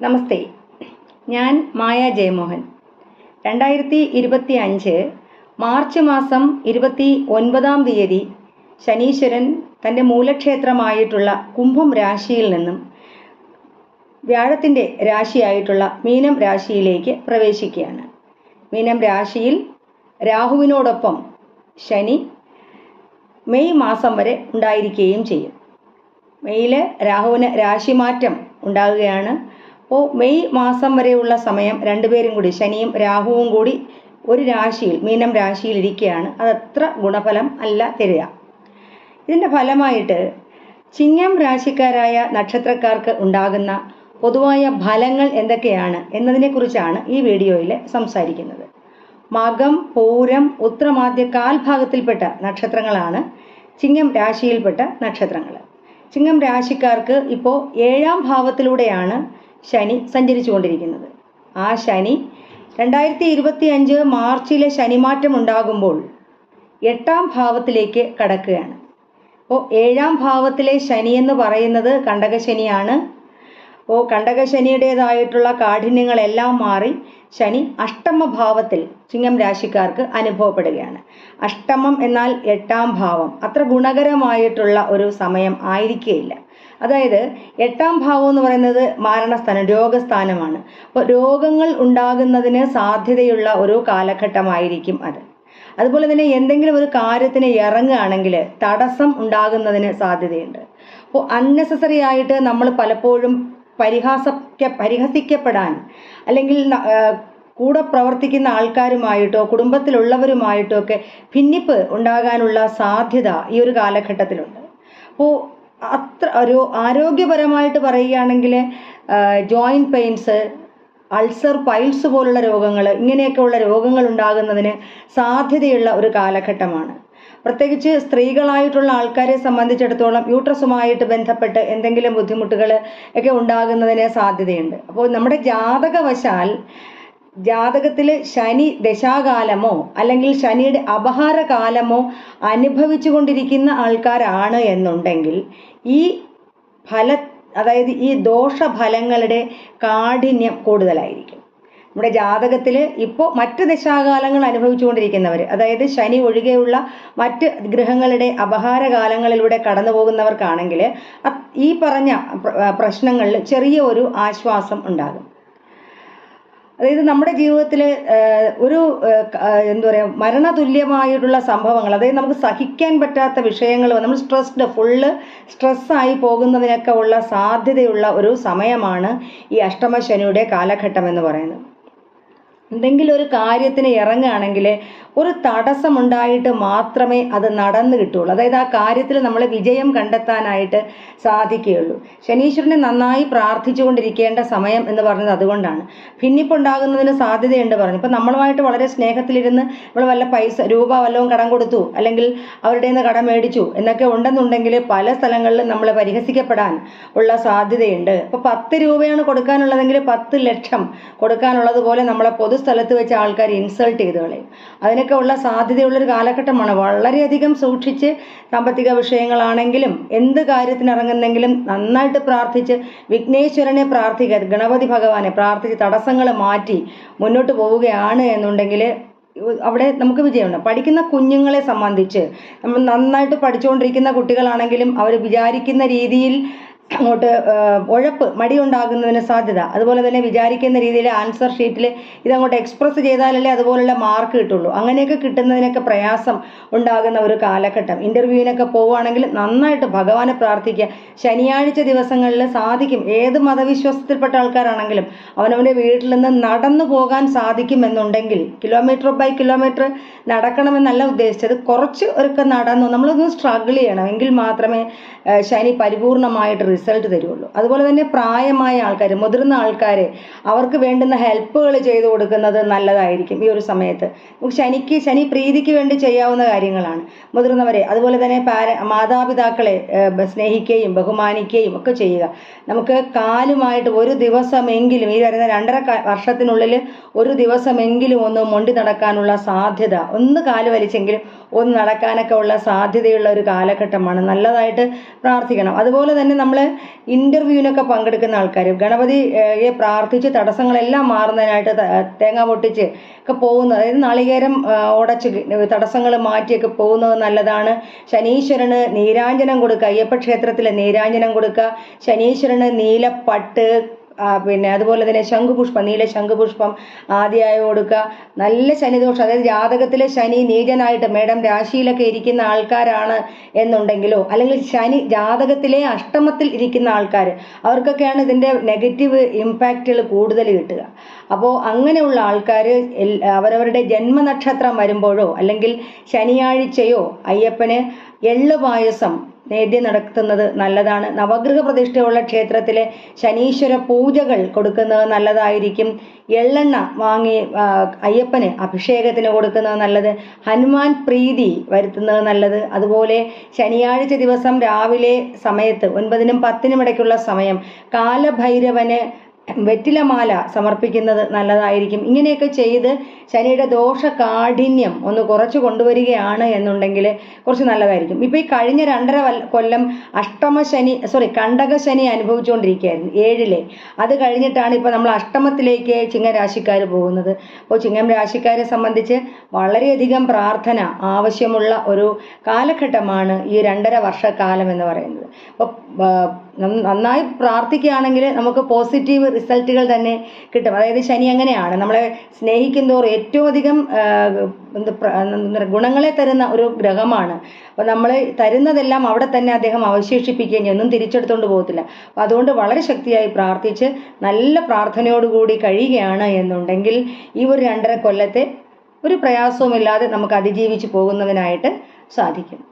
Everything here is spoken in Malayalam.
നമസ്തേ. ഞാൻ മായ ജയമോഹൻ. രണ്ടായിരത്തി ഇരുപത്തി അഞ്ച് മാർച്ച് മാസം ഇരുപത്തി ഒൻപതാം തീയതി ശനീശ്വരൻ തന്റെ മൂലക്ഷേത്രമായിട്ടുള്ള കുംഭം രാശിയിൽ നിന്നും വ്യാഴത്തിന്റെ രാശിയായിട്ടുള്ള മീനം രാശിയിലേക്ക് പ്രവേശിക്കുകയാണ്. മീനം രാശിയിൽ രാഹുവിനോടൊപ്പം ശനി മെയ് മാസം വരെ ഉണ്ടായിരിക്കുകയും ചെയ്യും. മെയ്യിൽ രാഹുവിന് രാശിമാറ്റം ഉണ്ടാകുകയാണ്. അപ്പോൾ മെയ് മാസം വരെയുള്ള സമയം രണ്ടുപേരും കൂടി ശനിയും രാഹുവും കൂടി ഒരു രാശിയിൽ മീനം രാശിയിൽ ഇരിക്കുകയാണ്. അതത്ര ഗുണഫലം അല്ല തരിക. ഇതിന്റെ ഫലമായിട്ട് ചിങ്ങം രാശിക്കാരായ നക്ഷത്രക്കാർക്ക് ഉണ്ടാകുന്ന പൊതുവായ ഫലങ്ങൾ എന്തൊക്കെയാണ് എന്നതിനെക്കുറിച്ചാണ് ഈ വീഡിയോയിൽ സംസാരിക്കുന്നത്. മകം പൂരം ഉത്രമാദ്യ കാൽഭാഗത്തിൽപ്പെട്ട നക്ഷത്രങ്ങളാണ് ചിങ്ങം രാശിയിൽപ്പെട്ട നക്ഷത്രങ്ങൾ ചിങ്ങം രാശിക്കാർക്ക് ഇപ്പോൾ ഏഴാം ഭാവത്തിലൂടെയാണ് ശനി സഞ്ചരിച്ചുകൊണ്ടിരിക്കുന്നത്. ആ ശനി രണ്ടായിരത്തി ഇരുപത്തി അഞ്ച് മാർച്ചിലെ ശനിമാറ്റം ഉണ്ടാകുമ്പോൾ എട്ടാം ഭാവത്തിലേക്ക് കടക്കുകയാണ്. അപ്പോൾ ഏഴാം ഭാവത്തിലെ ശനി എന്ന് പറയുന്നത് കണ്ടകശനിയാണ്. അപ്പോൾ കണ്ടകശനിയുടേതായിട്ടുള്ള കാഠിന്യങ്ങളെല്ലാം മാറി ശനി അഷ്ടമ ഭാവത്തിൽ ചിങ്ങം രാശിക്കാർക്ക് അനുഭവപ്പെടുകയാണ്. അഷ്ടമം എന്നാൽ എട്ടാം ഭാവം. അത്ര ഗുണകരമായിട്ടുള്ള ഒരു സമയം ആയിരിക്കുകയില്ല അതായത് എട്ടാം ഭാവം എന്ന് പറയുന്നത് മാരണസ്ഥാനം രോഗസ്ഥാനമാണ്. അപ്പോൾ രോഗങ്ങൾ ഉണ്ടാകുന്നതിന് സാധ്യതയുള്ള ഒരു കാലഘട്ടമായിരിക്കും അത്. അതുപോലെ തന്നെ എന്തെങ്കിലും ഒരു കാര്യത്തിന് ഇറങ്ങുകയാണെങ്കിൽ തടസ്സം ഉണ്ടാകുന്നതിന് സാധ്യതയുണ്ട്. അപ്പോൾ അൺനെസസറി ആയിട്ട് നമ്മൾ പലപ്പോഴും പരിഹാസക്ക പരിഹസിക്കപ്പെടാൻ അല്ലെങ്കിൽ കൂടെ പ്രവർത്തിക്കുന്ന ആൾക്കാരുമായിട്ടോ കുടുംബത്തിലുള്ളവരുമായിട്ടോ ഒക്കെ ഭിന്നിപ്പ് ഉണ്ടാകാനുള്ള സാധ്യത ഈ ഒരു കാലഘട്ടത്തിലുണ്ട്. അപ്പോൾ അത്ര ഒരു ആരോഗ്യപരമായിട്ട് പറയുകയാണെങ്കിൽ ജോയിന്റ് പെയിൻസ് അൾസർ പൈൽസ് പോലുള്ള രോഗങ്ങൾ ഇങ്ങനെയൊക്കെയുള്ള രോഗങ്ങൾ ഉണ്ടാകുന്നതിന് സാധ്യതയുള്ള ഒരു കാലഘട്ടമാണ്. പ്രത്യേകിച്ച് സ്ത്രീകളായിട്ടുള്ള ആൾക്കാരെ സംബന്ധിച്ചിടത്തോളം യൂട്രസുമായിട്ട് ബന്ധപ്പെട്ട് എന്തെങ്കിലും ബുദ്ധിമുട്ടുകൾ ഒക്കെ ഉണ്ടാകുന്നതിന് സാധ്യതയുണ്ട്. അപ്പോൾ നമ്മുടെ ജാതകവശാൽ ജാതകത്തിൽ ശനി ദശാകാലമോ അല്ലെങ്കിൽ ശനിയുടെ അപഹാരകാലമോ അനുഭവിച്ചു കൊണ്ടിരിക്കുന്ന ആൾക്കാരാണ് എന്നുണ്ടെങ്കിൽ ഈ ഫല അതായത് ഈ ദോഷഫലങ്ങളുടെ കാഠിന്യം കൂടുതലായിരിക്കും. നമ്മുടെ ജാതകത്തിൽ ഇപ്പോൾ മറ്റ് ദശാകാലങ്ങൾ അനുഭവിച്ചുകൊണ്ടിരിക്കുന്നവർ അതായത് ശനി ഒഴികെയുള്ള മറ്റ് ഗ്രഹങ്ങളുടെ അപഹാരകാലങ്ങളിലൂടെ കടന്നു പോകുന്നവർക്കാണെങ്കിൽ ഈ പറഞ്ഞ പ്രശ്നങ്ങളിൽ ചെറിയ ഒരു ആശ്വാസം ഉണ്ടാകും. അതായത് നമ്മുടെ ജീവിതത്തിൽ ഒരു എന്താ പറയുക മരണതുല്യമായിട്ടുള്ള സംഭവങ്ങൾ അതായത് നമുക്ക് സഹിക്കാൻ പറ്റാത്ത വിഷയങ്ങൾ നമ്മൾ സ്ട്രെസ്ഡ് ഫുള്ള് സ്ട്രെസ്സായി പോകുന്നതിനൊക്കെ ഉള്ള സാധ്യതയുള്ള ഒരു സമയമാണ് ഈ അഷ്ടമശനിയുടെ കാലഘട്ടം എന്ന് പറയുന്നത്. എന്തെങ്കിലും ഒരു കാര്യത്തിന് ഇറങ്ങുകയാണെങ്കിൽ ഒരു തടസ്സമുണ്ടായിട്ട് മാത്രമേ അത് നടന്നു കിട്ടുള്ളൂ അതായത് ആ കാര്യത്തിൽ നമ്മൾ വിജയം കണ്ടെത്താനായിട്ട് സാധിക്കുകയുള്ളൂ. ശനീശ്വരനെ നന്നായി പ്രാർത്ഥിച്ചുകൊണ്ടിരിക്കേണ്ട സമയം എന്ന് പറഞ്ഞത് അതുകൊണ്ടാണ്. ഭിന്നിപ്പുണ്ടാകുന്നതിന് സാധ്യതയുണ്ട് പറഞ്ഞു. ഇപ്പം നമ്മളുമായിട്ട് വളരെ സ്നേഹത്തിലിരുന്ന് നമ്മൾ വല്ല പൈസ രൂപ വല്ലതും കടം കൊടുത്തു അല്ലെങ്കിൽ അവരുടെ നിന്ന് കടം മേടിച്ചു എന്നൊക്കെ ഉണ്ടെന്നുണ്ടെങ്കിൽ പല സ്ഥലങ്ങളിലും നമ്മൾ പരിഹസിക്കപ്പെടാൻ ഉള്ള സാധ്യതയുണ്ട്. അപ്പോൾ പത്ത് രൂപയാണ് കൊടുക്കാനുള്ളതെങ്കിൽ പത്ത് ലക്ഷം കൊടുക്കാനുള്ളതുപോലെ നമ്മളെ പൊതുസ്ഥലത്ത് വെച്ച് ആൾക്കാർ ഇൻസൾട്ട് ചെയ്ത് കളയും. അതിനൊക്കെ ഉള്ള സാധ്യതയുള്ളൊരു കാലഘട്ടമാണ്. വളരെയധികം സൂക്ഷിച്ച് സാമ്പത്തിക വിഷയങ്ങളാണെങ്കിലും എന്ത് കാര്യത്തിനിറങ്ങുന്നെങ്കിലും നന്നായിട്ട് പ്രാർത്ഥിച്ച് വിഘ്നേശ്വരനെ പ്രാർത്ഥിക്കുക ഗണപതി ഭഗവാനെ പ്രാർത്ഥിച്ച് തടസ്സങ്ങൾ മാറ്റി മുന്നോട്ട് പോവുകയാണ് എന്നുണ്ടെങ്കിൽ അവിടെ നമുക്ക് വിജയമുണ്ട്. പഠിക്കുന്ന കുഞ്ഞുങ്ങളെ സംബന്ധിച്ച് നമ്മൾ നന്നായിട്ട് പഠിച്ചുകൊണ്ടിരിക്കുന്ന കുട്ടികളാണെങ്കിലും അവർ വിചാരിക്കുന്ന രീതിയിൽ അങ്ങോട്ട് ഉഴപ്പ് മടി ഉണ്ടാകുന്നതിന് സാധ്യത. അതുപോലെ തന്നെ വിചാരിക്കുന്ന രീതിയിൽ ആൻസർ ഷീറ്റിൽ ഇതങ്ങോട്ട് എക്സ്പ്രസ് ചെയ്താലല്ലേ അതുപോലുള്ള മാർക്ക് കിട്ടുള്ളൂ. അങ്ങനെയൊക്കെ കിട്ടുന്നതിനൊക്കെ പ്രയാസം ഉണ്ടാകുന്ന ഒരു കാലഘട്ടം. ഇന്റർവ്യൂവിനൊക്കെ പോവുകയാണെങ്കിൽ നന്നായിട്ട് ഭഗവാനെ പ്രാർത്ഥിക്കുക. ശനിയാഴ്ച ദിവസങ്ങളിൽ സാധിക്കും. ഏത് മതവിശ്വാസത്തിൽപ്പെട്ട ആൾക്കാരാണെങ്കിലും അവനവന്റെ വീട്ടിൽ നിന്ന് നടന്നു പോകാൻ സാധിക്കുമെന്നുണ്ടെങ്കിൽ കിലോമീറ്റർ ബൈ കിലോമീറ്റർ നടക്കണമെന്നല്ല ഉദ്ദേശിച്ചത്. കുറച്ച് ഒരുക്കം നടന്നു. നമ്മളൊന്ന് സ്ട്രഗിൾ ചെയ്യണം. എങ്കിൽ മാത്രമേ ശനി പരിപൂർണമായിട്ട് റിസൾട്ട് തരുള്ളൂ. അതുപോലെ തന്നെ പ്രായമായ ആൾക്കാർ മുതിർന്ന ആൾക്കാരെ അവർക്ക് വേണ്ടുന്ന ഹെൽപ്പുകൾ ചെയ്തു കൊടുക്കുന്നത് നല്ലതായിരിക്കും ഈ ഒരു സമയത്ത്. ശനിക്ക് ശനി പ്രീതിക്ക് വേണ്ടി ചെയ്യാവുന്ന കാര്യങ്ങളാണ്. മുതിർന്നവരെ അതുപോലെ തന്നെ പാര മാതാപിതാക്കളെ സ്നേഹിക്കുകയും ബഹുമാനിക്കുകയും ഒക്കെ ചെയ്യുക. നമുക്ക് കാലുമായിട്ട് ഒരു ദിവസമെങ്കിലും ഈ വരുന്ന രണ്ടര വർഷത്തിനുള്ളിൽ ഒരു ദിവസമെങ്കിലും ഒന്ന് മൊണ്ടി നടക്കാനുള്ള സാധ്യത ഒന്ന് കാൽ വലിച്ചെങ്കിലും ഒന്ന് നടക്കാനൊക്കെ ഉള്ള സാധ്യതയുള്ള ഒരു കാലഘട്ടമാണ്. നല്ലതായിട്ട് പ്രാർത്ഥിക്കണം. അതുപോലെ തന്നെ നമ്മൾ ഇന്റർവ്യൂവിനൊക്കെ പങ്കെടുക്കുന്ന ആൾക്കാർ ഗണപതിയെ പ്രാർത്ഥിച്ച് തടസ്സങ്ങളെല്ലാം മാറുന്നതിനായിട്ട് തേങ്ങ പൊട്ടിച്ച് ഒക്കെ പോകുന്നത് അതായത് നാളികേരം ഉടച്ച് തടസ്സങ്ങൾ മാറ്റിയൊക്കെ പോകുന്നത് നല്ലതാണ്. ശനീശ്വരന് നീരാഞ്ജനം കൊടുക്കുക അയ്യപ്പ ക്ഷേത്രത്തിൽ നീരാഞ്ജനം കൊടുക്കുക. ശനീശ്വരന് നീലപ്പട്ട് പിന്നെ അതുപോലെ തന്നെ ശംഖുപുഷ്പം നീല ശംഖുപുഷ്പം ആദ്യമായി കൊടുക്കുക. നല്ല ശനിദോഷം അതായത് ജാതകത്തിലെ ശനി നീചനായിട്ട് മേഡം രാശിയിലൊക്കെ ഇരിക്കുന്ന ആൾക്കാരാണ് എന്നുണ്ടെങ്കിലോ അല്ലെങ്കിൽ ശനി ജാതകത്തിലെ അഷ്ടമത്തിൽ ഇരിക്കുന്ന ആൾക്കാർ അവർക്കൊക്കെയാണ് ഇതിന്റെ നെഗറ്റീവ് ഇമ്പാക്റ്റുകൾ കൂടുതൽ കിട്ടുക. അപ്പോൾ അങ്ങനെയുള്ള ആൾക്കാർ അവരവരുടെ ജന്മനക്ഷത്രം വരുമ്പോഴോ അല്ലെങ്കിൽ ശനിയാഴ്ചയോ അയ്യപ്പന് എള്ള് പായസം നേദ്യം നടത്തുന്നത് നല്ലതാണ്. നവഗ്രഹ പ്രതിഷ്ഠയുള്ള ക്ഷേത്രത്തിലെ ശനീശ്വര പൂജകൾ കൊടുക്കുന്നത് നല്ലതായിരിക്കും. എള്ളെണ്ണ വാങ്ങി അയ്യപ്പന് അഭിഷേകത്തിന് കൊടുക്കുന്നത് നല്ലത്. ഹനുമാൻ പ്രീതി വരുത്തുന്നത് നല്ലത്. അതുപോലെ ശനിയാഴ്ച ദിവസം രാവിലെ സമയത്ത് ഒൻപതിനും പത്തിനും ഇടയ്ക്കുള്ള സമയം. കാലഭൈരവന് വെറ്റിലമാല സമർപ്പിക്കുന്നത് നല്ലതായിരിക്കും. ഇങ്ങനെയൊക്കെ ചെയ്ത് ശനിയുടെ ദോഷ കാഠിന്യം ഒന്ന് കുറച്ച് കൊണ്ടുവരികയാണ് എന്നുണ്ടെങ്കിൽ കുറച്ച് നല്ലതായിരിക്കും. ഇപ്പോൾ ഈ കഴിഞ്ഞ രണ്ടര കൊല്ലം അഷ്ടമ ശനി സോറി കണ്ടക ശനി അനുഭവിച്ചുകൊണ്ടിരിക്കുകയായിരുന്നു ഏഴിലെ. അത് കഴിഞ്ഞിട്ടാണ് ഇപ്പോൾ നമ്മൾ അഷ്ടമത്തിലേക്ക് ചിങ്ങരാശിക്കാർ പോകുന്നത്. അപ്പോൾ ചിങ്ങം രാശിക്കാരെ സംബന്ധിച്ച് വളരെയധികം പ്രാർത്ഥന ആവശ്യമുള്ള ഒരു കാലഘട്ടമാണ് ഈ രണ്ടര വർഷക്കാലം എന്ന് പറയുന്നത്. അപ്പോൾ നന്നായി പ്രാർത്ഥിക്കുകയാണെങ്കിൽ നമുക്ക് പോസിറ്റീവ് റിസൾട്ടുകൾ തന്നെ കിട്ടും. അതായത് ശനി അങ്ങനെയാണ്. നമ്മളെ സ്നേഹിക്കും തോറും ഏറ്റവും അധികം ഗുണങ്ങളെ തരുന്ന ഒരു ഗ്രഹമാണ്. അപ്പോൾ നമ്മൾ തരുന്നതെല്ലാം അവിടെ തന്നെ അദ്ദേഹം അവശേഷിപ്പിക്കുകയും ഒന്നും തിരിച്ചെടുത്തുകൊണ്ട് പോകത്തില്ല. അപ്പോൾ അതുകൊണ്ട് വളരെ ശക്തിയായി പ്രാർത്ഥിച്ച് നല്ല പ്രാർത്ഥനയോടുകൂടി കഴിയുകയാണ് എന്നുണ്ടെങ്കിൽ ഈ ഒരു രണ്ടര കൊല്ലത്തെ ഒരു പ്രയാസവുമില്ലാതെ നമുക്ക് അതിജീവിച്ച് പോകുന്നതിനായിട്ട് സാധിക്കും.